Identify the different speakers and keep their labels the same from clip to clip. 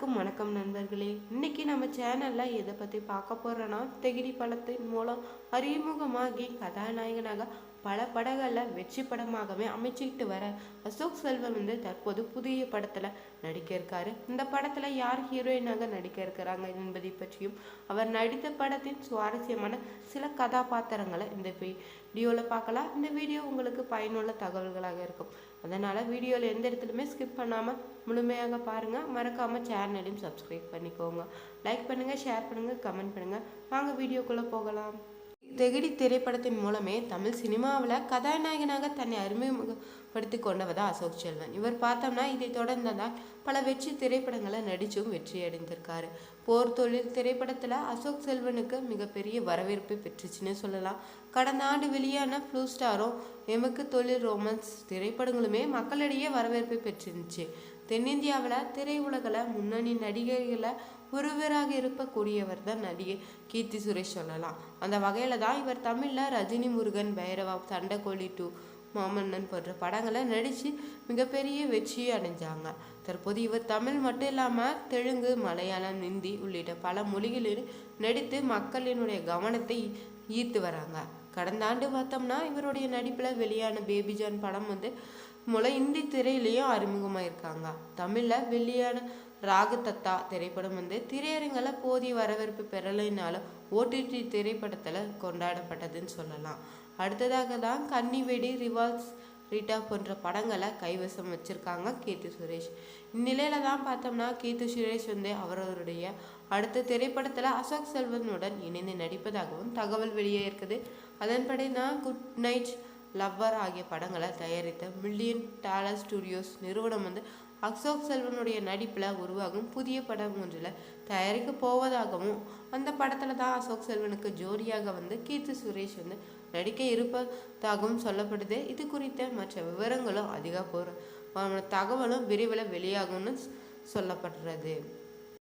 Speaker 1: அனைவருக்கும் வணக்கம் நண்பர்களே. இன்னைக்கு நம்ம சேனல்ல எதை பத்தி பார்க்க போகிறோன்னா தெகிரி படத்தின் மூலம் அறிமுகமாகி கதாநாயகனாக பல படங்களில் வெற்றி படமாகவே அமைச்சிக்கிட்டு வர அசோக் செல்வம் வந்து தற்போது புதிய படத்துல நடிக்க இருக்காரு இந்த படத்துல யார் ஹீரோயினாக நடிக்க இருக்கிறாங்க என்பதை பற்றியும் அவர் நடித்த படத்தின் சுவாரஸ்யமான சில கதாபாத்திரங்களை இந்த வீடியோவில் பார்க்கலாம். இந்த வீடியோ உங்களுக்கு பயனுள்ள தகவல்களாக இருக்கும். அதனால் வீடியோவில் எந்த இடத்துலையுமே ஸ்கிப் பண்ணாமல் முழுமையாக பாருங்கள் மறக்காமல் சேனலையும் சப்ஸ்கிரைப் பண்ணிக்கோங்க. லைக் பண்ணுங்கள் ஷேர் பண்ணுங்கள் கமெண்ட் பண்ணுங்கள் வாங்க வீடியோக்குள்ளே போகலாம். தெகிடி திரைப்படத்தின் மூலமே தமிழ் சினிமாவில் கதாநாயகனாக தன்னை அறிமுகப்படுத்தி கொண்டவர் தான் அசோக் செல்வன். இவர் பார்த்தோம்னா இதை தொடர்ந்ததால் பல வெற்றி திரைப்படங்களை நடிச்சும் வெற்றி அடைந்திருக்காரு போர் தொழில் திரைப்படத்தில் அசோக் செல்வனுக்கு மிகப்பெரிய வரவேற்பு பெற்றுச்சுன்னு சொல்லலாம். கடந்த ஆண்டு வெளியான ப்ளூ ஸ்டாரும் எமக்கு தொழில் ரோமன்ஸ் திரைப்படங்களுமே மக்களிடையே வரவேற்பு பெற்றிருந்துச்சு. தென்னிந்தியாவில் திரையுலகில் முன்னணி நடிகர்களை ஒருவராக இருக்கக்கூடியவர் தான் நடிகை கீர்த்தி சுரேஷ் சொல்லலாம். அந்த வகையில் தான் இவர் தமிழில் ரஜினி முருகன் பைரவா சண்டைக்கோழி டூ மாமன்னன் போன்ற படங்களை நடித்து மிகப்பெரிய வெற்றியை அடைஞ்சாங்க. தற்போது இவர் தமிழ் மட்டும் இல்லாமல் தெலுங்கு மலையாளம் ஹிந்தி உள்ளிட்ட பல மொழிகளில் நடித்து மக்களினுடைய கவனத்தை ஈர்த்து வராங்க. கடந்த ஆண்டு பார்த்தோம்னா இவருடைய நடிப்பில் வெளியான பேபிஜான் படம் வந்து மூலம் இந்தி திரையிலையும் அறிமுகமாயிருக்காங்க. தமிழில் வெளியான ராகதத்தா திரைப்படம் வந்து திரையரங்கில் போதிய வரவேற்பு பெறலைனாலும் ஓடிடி திரைப்படத்தில் கொண்டாடப்பட்டதுன்னு சொல்லலாம். அடுத்ததாக தான் கன்னிவெடி ரிவால்ஸ் ரீட்டா போன்ற படங்களை கைவசம் வச்சுருக்காங்க கீர்த்தி சுரேஷ். இந்நிலையில தான் பார்த்தோம்னா கீர்த்தி சுரேஷ் வந்து அவரவருடைய அடுத்த திரைப்படத்தில் அசோக் செல்வனுடன் இணைந்து நடிப்பதாகவும் தகவல் வெளியே இருக்குது. அதன்படி தான் குட் நைட் லவ்வர் ஆகிய படங்களை தயாரித்த மில்லியன் டாலர் ஸ்டுடியோஸ் நிறுவனம் வந்து அசோக் செல்வனுடைய நடிப்பில் உருவாகும் புதிய படம் ஒன்றில் தயாரிக்க போவதாகவும் அந்த படத்தில் தான் அசோக் செல்வனுக்கு ஜோடியாக வந்து கீர்த்தி சுரேஷ் வந்து நடிக்க இருப்பதாகவும் சொல்லப்படுது. இது குறித்த மற்ற விவரங்களும் அதிகப்பூர்வ தகவலும் விரைவில் வெளியாகும்னு சொல்லப்படுறது.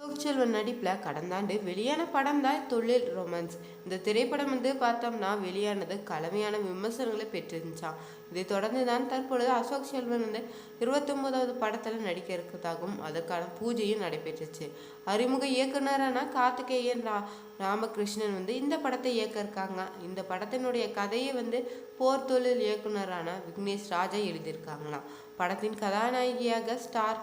Speaker 1: அசோக் செல்வன் நடிப்பில் கடந்த ஆண்டு வெளியான படம் தான் தொழில் ரொமான்ஸ். இந்த திரைப்படம் வந்து பார்த்தோம்னா வெளியானது கலவையான விமர்சனங்களை பெற்றிருந்துச்சான் இதை தொடர்ந்து தான் தற்பொழுது அசோக் செல்வன் வந்து இருபத்தொம்போதாவது படத்தில் நடிக்க இருக்கிறதாகவும் அதற்கான பூஜையும் நடைபெற்றுச்சு. அறிமுக இயக்குனரான கார்த்திகேயன் ரா ராமகிருஷ்ணன் வந்து இந்த படத்தை இயக்க இருக்காங்க. இந்த படத்தினுடைய கதையை வந்து போர் தொழில் இயக்குனரான விக்னேஷ் ராஜா எழுதியிருக்காங்களாம். படத்தின் கதாநாயகியாக ஸ்டார்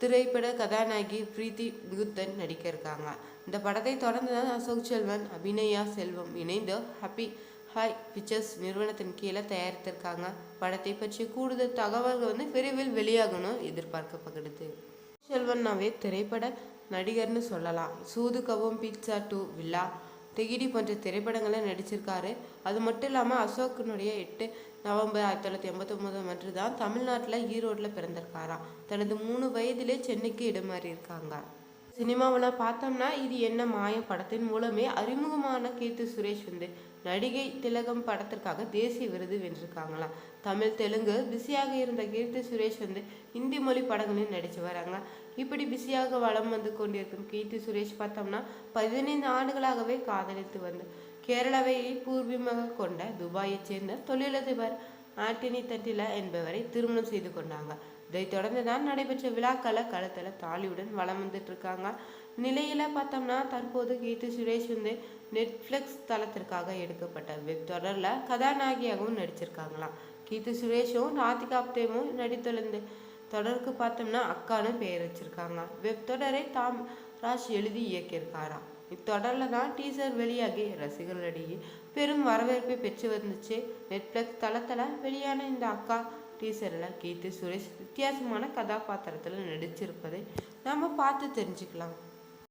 Speaker 1: திரைப்பட கதாநாயகி பிரீத்தி மிகுத்தன் நடிக்க இருக்காங்க இந்த படத்தை தொடர்ந்து தான் அசோக் செல்வன் அபிநயா செல்வம் இணைந்து ஹாப்பி ஹாய் பிக்சர்ஸ் நிறுவனத்தின் கீழே தயாரித்திருக்காங்க. படத்தை பற்றிய கூடுதல் தகவல்கள் வந்து விரைவில் வெளியாகணும் எதிர்பார்க்கப்படுது செல்வன்னாவே திரைப்பட நடிகர்னு சொல்லலாம். Soodhu Kavvum pizza two villa. Thegidi போன்ற திரைப்படங்களை நடிச்சிருக்காரு. அது மட்டும் இல்லாமல் அசோக்கினுடைய எட்டு நவம்பர் ஆயிரத்தி தொள்ளாயிரத்தி எண்பத்தொம்போது அன்று தான் தமிழ்நாட்டில் ஈரோட்டில் பிறந்திருக்காராம். தனது மூணு வயதிலே சென்னைக்கு இடமாறி இருக்காங்க. சினிமாவில் பார்த்தோம்னா இது என்ன மாயம் படத்தின் மூலமே அறிமுகமான கீர்த்தி சுரேஷ் வந்து நடிகை திலகம் படத்திற்காக தேசிய விருது வென்றிருக்காங்களாம். தமிழ் தெலுங்கு பிஸியாக இருந்த கீர்த்தி சுரேஷ் வந்து இந்தி மொழி படங்களையும் நடித்து வராங்க. இப்படி பிஸியாக வளம் வந்து கொண்டிருக்கும் கீர்த்தி சுரேஷ் பார்த்தோம்னா பதினைந்து ஆண்டுகளாகவே காதலித்து வந்து கேரளாவை பூர்வீகமாக கொண்ட துபாயைச் சேர்ந்த தொழிலதிபர் ஆட்டினி தட்டிலா என்பவரை திருமணம் செய்து கொண்டாங்க. இதைத் தொடர்ந்து தான் நடைபெற்ற விழாக்களை களத்தில் தாலியுடன் வளம் வந்துட்டு இருக்காங்க. நிலையில பார்த்தோம்னா தற்போது கீர்த்தி சுரேஷ் வந்து நெட்ஃப்ளிக்ஸ் தளத்திற்காக எடுக்கப்பட்ட வெப் தொடரில் கதாநாயகியாகவும் நடிச்சிருக்காங்களாம். கீர்த்தி சுரேஷும் ராதிகா ஆப்தேவும் நடித்துள்ளது தொடருக்கு பார்த்தோம்னா அக்கான்னு பெயர் வச்சிருக்காங்க. வெப் தொடரை தாம் ராஜ் எழுதி இயக்கியிருக்காராம் இத்தொடரில் தான் டீசர் வெளியாகி ரசிகர்களிடையே பெரும் வரவேற்பை பெற்று வந்துச்சு. நெட்ஃப்ளிக்ஸ் தளத்தில் வெளியான இந்த அக்கா டீசரில் கீர்த்தி சுரேஷ் வித்தியாசமான கதாபாத்திரத்தில் நடிச்சிருப்பதை நம்ம பார்த்து தெரிஞ்சுக்கலாம்.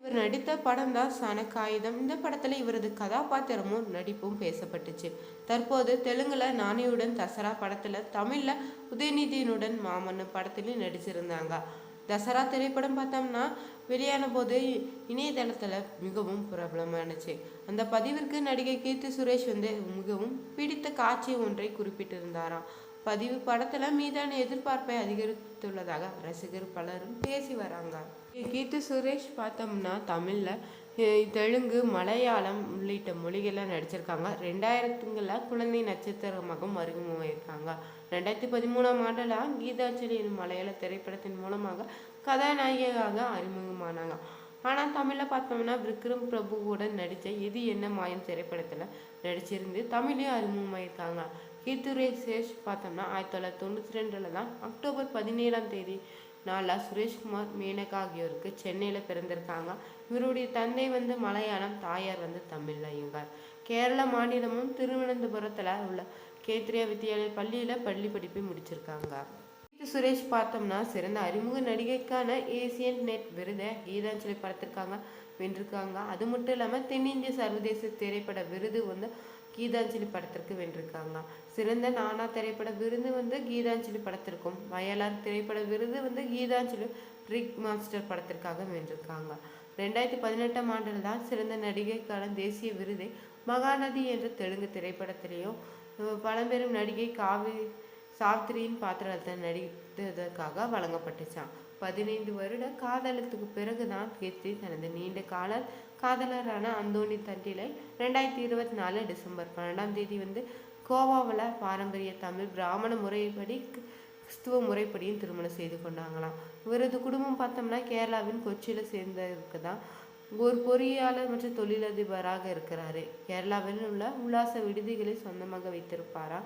Speaker 1: இவர் நடித்த படம் தான் சனக்காயுதம் இந்த படத்தில் இவரது கதாபாத்திரமும் நடிப்பும் பேசப்பட்டுச்சு. தற்போது தெலுங்குல நானியுடன் தசரா படத்தில் தமிழில் உதயநிதியினுடன் மாமன்னு படத்திலையும் நடிச்சிருந்தாங்க. தசரா திரைப்படம் பார்த்தோம்னா வெளியான போது இணையதளத்தில் மிகவும் பிரபலமானுச்சு. அந்த பதிவிற்கு நடிகை கீர்த்தி சுரேஷ் வந்து மிகவும் பிடித்த காட்சி ஒன்றை குறிப்பிட்டிருந்தாராம். பதிவு படத்துல மீதான எதிர்பார்ப்பை அதிகரித்துள்ளதாக ரசிகர் பலரும் பேசி வராங்க. கீர்த்தி சுரேஷ் பார்த்தோம்னா தமிழ்ல தெலுங்கு மலையாளம் உள்ளிட்ட மொழிகள்லாம் நடிச்சிருக்காங்க. ரெண்டாயிரத்துங்களில் குழந்தை நட்சத்திரமாகவும் அறிமுகமாயிருக்காங்க ரெண்டாயிரத்தி பதிமூணாம் ஆண்டில் கீதாஞ்சலி எனும் மலையாள திரைப்படத்தின் மூலமாக கதாநாயகியாக அறிமுகமானாங்க. ஆனால் தமிழில் பார்த்தோம்னா விக்ரம் பிரபுவுடன் நடித்த இது என்ன மாயம் திரைப்படத்தில் நடிச்சிருந்து தமிழையும் அறிமுகமாயிருக்காங்க. கீர்த்துரை சேஷ் பார்த்தோம்னா ஆயிரத்தி தொள்ளாயிரத்தி தொண்ணூற்றி ரெண்டில் தான் அக்டோபர் பதினேழாம் தேதி நாளா சுரேஷ்குமார் மேனகா ஆகியோருக்கு சென்னையில் பிறந்திருக்காங்க. இவருடைய தந்தை வந்து மலையாளம் தாயார் வந்து தமிழ் ஐயங்கார் கேரள மாநிலமும் திருவனந்தபுரத்தில் உள்ள கேத்ரியா வித்யாலய பள்ளியில் பள்ளி படிப்பை முடிச்சிருக்காங்க. சுரேஷ் பார்த்தோம்னா சிறந்த அறிமுக நடிகைக்கான ஏசியன் நெட் விருதை கீதாஞ்சலி படத்திற்காக வென்றிருக்காங்க. அது மட்டும் இல்லாமல் தென்னிந்திய சர்வதேச திரைப்பட விருது வந்து கீதாஞ்சலி படத்திற்கு வென்றிருக்காங்க. சிறந்த நானா திரைப்பட விருது வந்து கீதாஞ்சலி படத்திற்கும் வயலார் திரைப்பட விருது வந்து கீதாஞ்சலி ரிக் மாஸ்டர் படத்திற்காக வென்றிருக்காங்க. ரெண்டாயிரத்தி பதினெட்டாம் ஆண்டில் தான் சிறந்த நடிகைக்கான தேசிய விருதை மகாநதி என்ற தெலுங்கு திரைப்படத்திலேயும் பழம்பெரும் நடிகை காவி சாவித்திரியின் பாத்திரத்தை நடித்ததற்காக வழங்கப்பட்டுச்சான் பதினைந்து வருட காதலத்துக்கு பிறகுதான் கீர்த்தி தனது நீண்ட கால காதலரான அந்தோணி தண்டிலை ரெண்டாயிரத்தி இருபத்தி நாலு டிசம்பர் பன்னெண்டாம் தேதி வந்து கோவாவில் பாரம்பரிய தமிழ் பிராமண முறைப்படி கிறிஸ்துவ முறைப்படியும் திருமணம் செய்து கொண்டாங்களாம். இவரது குடும்பம் பார்த்தோம்னா கேரளாவின் கொச்சியில் சேர்ந்தவருக்கு தான் ஒரு பொறியாளர் மற்றும் தொழிலதிபராக இருக்கிறாரு. கேரளாவில் உள்ள உல்லாச விடுதிகளை சொந்தமாக வைத்திருப்பாரா?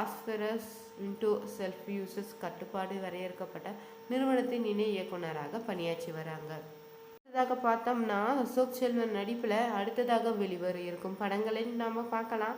Speaker 1: ஆஸ்பெரஸ் இன்டோ செல்ஃப் யூசஸ் கட்டுப்பாடு வரையறுக்கப்பட்ட நிறுவனத்தின் இணை இயக்குனராக பணியாற்றி வராங்க. அடுத்ததாக பார்த்தோம்னா அசோக் செல்வன் நடிப்பில் அடுத்ததாக வெளிவர இருக்கும் படங்களை நம்ம பார்க்கலாம்.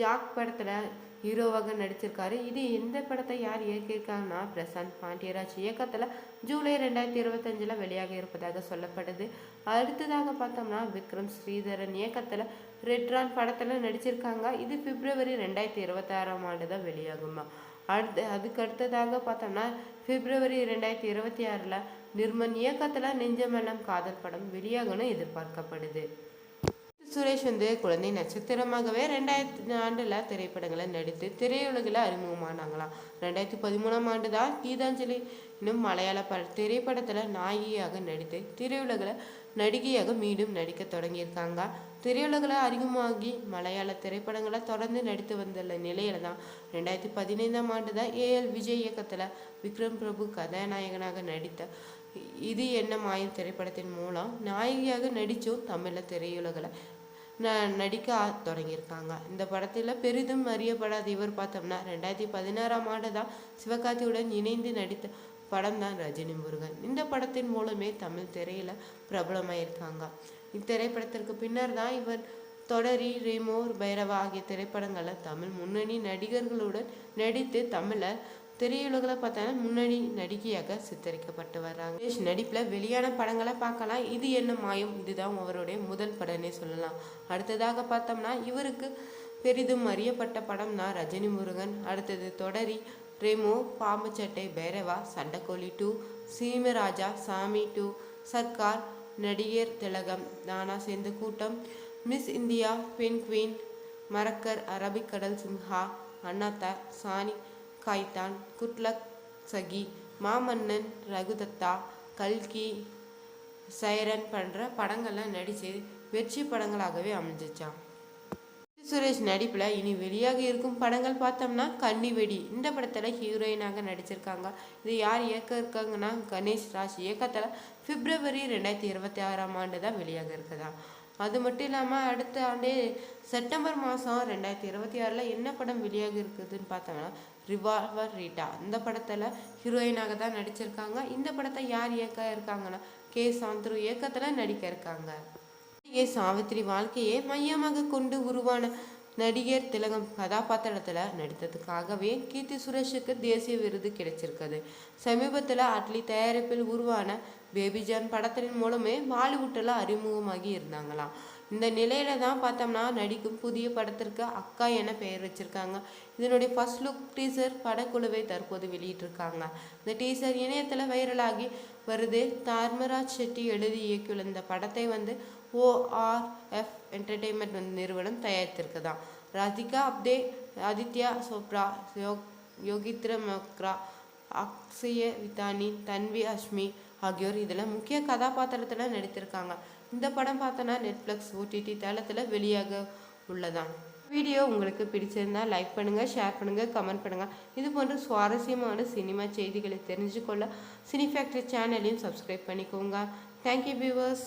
Speaker 1: ஜாக் படத்தில் ஹீரோவாக நடிச்சிருக்காரு. இது எந்த படத்தை யார் இயக்கியிருக்காங்கன்னா பிரசாந்த் பாண்டியராஜ். இயக்கத்தில் ஜூலை ரெண்டாயிரத்தி இருபத்தஞ்சில் வெளியாக இருப்பதாக சொல்லப்படுது. அடுத்ததாக பார்த்தோம்னா விக்ரம் ஸ்ரீதரன் இயக்கத்தில் ரெட்ரான் படத்தில் நடிச்சிருக்காங்க. இது பிப்ரவரி ரெண்டாயிரத்தி இருபத்தாறாம் ஆண்டு தான் வெளியாகுமா. அடுத்து அதுக்கு அடுத்ததாக பார்த்தோம்னா பிப்ரவரி ரெண்டாயிரத்தி இருபத்தி ஆறில் நிர்மன் இயக்கத்தில் நெஞ்சமெல்லாம் காதல் படம் வெளியாகணும் எதிர்பார்க்கப்படுது. சுரேஷ் வந்து குழந்தை நட்சத்திரமாகவே ரெண்டாயிரத்தி ஆண்டில் திரைப்படங்களை நடித்து திரையுலகில் அறிமுகமானாங்களாம். ரெண்டாயிரத்தி பதிமூணாம் ஆண்டு தான் கீதாஞ்சலி இன்னும் மலையாள பட திரைப்படத்தில் நாயகியாக நடித்து திரையுலகில் நடிகையாக மீண்டும் நடிக்க தொடங்கியிருக்காங்க. திரையுலகில் அறிமுகமாகி மலையாள திரைப்படங்களை தொடர்ந்து நடித்து வந்துள்ள நிலையில தான் ரெண்டாயிரத்தி பதினைந்தாம் ஆண்டு தான் ஏஎல் விஜய் இயக்கத்தில் விக்ரம் பிரபு கதாநாயகனாக நடித்த இது என்ன மாயம் திரைப்படத்தின் மூலம் நாயகியாக நடித்தும் தமிழில் திரையுலகில் ந நடிக்க தொடங்கியிருக்காங்க. இந்த படத்தில் பெரிதும் அறியப்படாத இவர் பார்த்தோம்னா ரெண்டாயிரத்தி பதினாறாம் ஆண்டு தான் சிவகார்த்தியுடன் இணைந்து நடித்த படம் தான் ரஜினி முருகன் இந்த படத்தின் மூலமே தமிழ் திரையில பிரபலமாயிருக்காங்க. இத்திரைப்படத்திற்கு பின்னர் தான் இவர் தொடரி ரேமோர் பைரவா ஆகிய திரைப்படங்களில் தமிழ் முன்னணி நடிகர்களுடன் நடித்து தமிழை திரையுலகில் பார்த்தோன்னா முன்னணி நடிகையாக சித்தரிக்கப்பட்டு வர்றாங்க. சுரேஷ் நடிப்பில் வெளியான படங்களை பார்க்கலாம். இது என்ன மாயம்? இதுதான் அவருடைய முதல் படம்னே சொல்லலாம். அடுத்ததாக பார்த்தோம்னா இவருக்கு பெரிதும் அறியப்பட்ட படம்னா ரஜினி முருகன். அடுத்தது தொடரி ரெமோ பாம்பு சட்டை பைரவா சண்டக்கோழி டூ சீமராஜா சாமி டூ சர்க்கார் நடிகர் திலகம் Thaanaa Serndha Koottam. Miss India Penguin Marakkar Arabikadal Simha Annaatthe சாணி காய்தான் குட்லக் சகி மாமன்னன் ரகுதத்தா கல்கி சைரன் போன்ற படங்கள்லாம் நடித்து வெற்றி படங்களாகவே அமைஞ்சிச்சான் சுரேஷ் நடிப்பில் இனி வெளியாக இருக்கும் படங்கள் பார்த்தோம்னா கன்னி வெடி இந்த படத்தில் ஹீரோயினாக நடிச்சிருக்காங்க. இது யார் இயக்க இருக்காங்கன்னா கணேஷ் ராஜ். இயக்கத்தில் பிப்ரவரி ரெண்டாயிரத்தி இருபத்தி ஆறாம் ஆண்டு தான் வெளியாக இருக்குதா? அது மட்டும் இல்லாமல் அடுத்த ஆண்டே செப்டம்பர் மாதம் ரெண்டாயிரத்தி இருபத்தி ஆறில் என்ன படம் வெளியாக இருக்குதுன்னு பார்த்தோம்னா ரிவால்வர் ரீட்டா இந்த படத்தில் ஹீரோயினாக தான் நடிச்சிருக்காங்க. இந்த படத்தை யார் இயக்க இருக்காங்கன்னா கே. சாந்த்ரு இயக்கத்தில் நடிக்க இருக்காங்க. ஏ சாவித்திரி வாழ்க்கையை மையமாக கொண்டு உருவான நடிகர் திலகம் கதாபாத்திரத்தில் நடித்ததுக்காகவே கீர்த்தி சுரேஷுக்கு தேசிய விருது கிடைச்சிருக்குது. சமீபத்தில் அட்லி தயாரிப்பில் உருவான பேபிஜான் படத்தின் மூலமே பாலிவுட்டில் அறிமுகமாகி இருந்தாங்களாம். இந்த நிலையில தான் பார்த்தோம்னா நடிக்கும் புதிய படத்திற்கு அக்கா என பெயர் வச்சிருக்காங்க. இதனுடைய ஃபர்ஸ்ட் லுக் டீசர் படக்குழுவை தற்போது வெளியிட்டிருக்காங்க. இந்த டீசர் இணையத்தில் வைரலாகி வருது. தர்மராஜ் செட்டி எழுதி இயக்கியுள்ள இந்த படத்தை வந்து ஓஆர்எஃப் என்டர்டெயின்மெண்ட் நிறுவனம் தயாரித்திருக்குதாம் ராதிகா அப்தே ஆதித்யா சோப்ரா யோக் யோகித்ர மக்ரா அக்ஷய விதானி தன்வி அஷ்மி ஆகியோர் இதில் முக்கிய கதாபாத்திரத்தில் நடித்திருக்காங்க. இந்த படம் பார்த்தோன்னா நெட்ஃப்ளிக்ஸ் ஓடிடி தளத்தில் வெளியாக உள்ளதான் வீடியோ உங்களுக்கு பிடிச்சிருந்தா லைக் பண்ணுங்கள் ஷேர் பண்ணுங்கள் கமெண்ட் பண்ணுங்கள் இது போன்ற சுவாரஸ்யமான சினிமா செய்திகளை தெரிஞ்சுக்கொள்ள சினி ஃபேக்டரி சேனலையும் சப்ஸ்கிரைப் பண்ணிக்கோங்க தேங்க்யூ வியூவர்ஸ்